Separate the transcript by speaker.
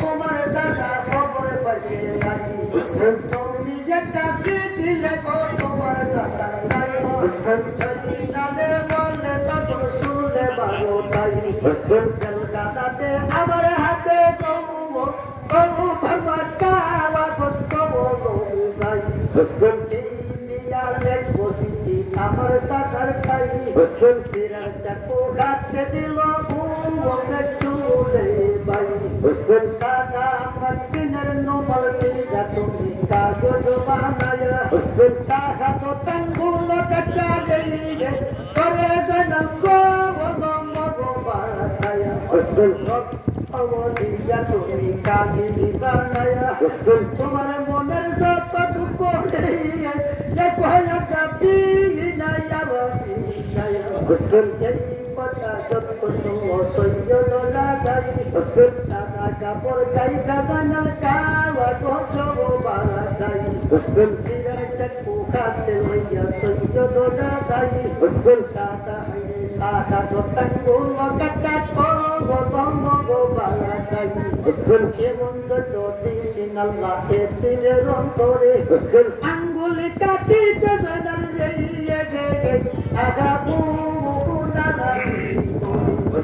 Speaker 1: তোমার সাজা খবরে পাইছে তুমি যেটা সিটি তোমার সাজা নাই জয়নালে বললে তখন শুনলে বারো তাই কলকাতাতে আমার হাতে কৌ কৌ ভগবতা বাগস কৌ নাই দিয়ালে ಅಮರ ಸಸರ ಕೈ ಬಿರಳ ಚಕೋಡಾಟ ದಿಲ ಭೂಮೆ ಚೂಲೆ ಬೈ ಸದಾ ಮತ್ತಿನರನ್ನು ಮಲಸಿದ ತುಂಬಿ ಕಾಗಜ ಬಾನಯ ಸಾಹತ ತಂಗುಲ ಕಚ್ಚಾದೆಯ ಕರೆ ಜನಕೋ ವಲಮ ಗೋಬಾನಯ ಅವಧಿಯ ತುಂಬಿ ಕಾಲಿನಿ ಬಾನಯ ತುಮರ ಮನರ ಜೊತ ದುಃಖ ಕೊಡೆಯ ಲೆಕ್ಕ ಹಯತ এই কথা যত সময় সৈয়দ লাগাই সাদা কাপড় গাই গাদানা কাওয়া গজ বাগাই বিরার চাকু খাতে লইয়া সৈয়দ লাগাই সাদা হাইরে সাদা দিনের অন্তরে আঙ্গুলি কাটিতে জয়নাল রে রে রে আগা বুকুনা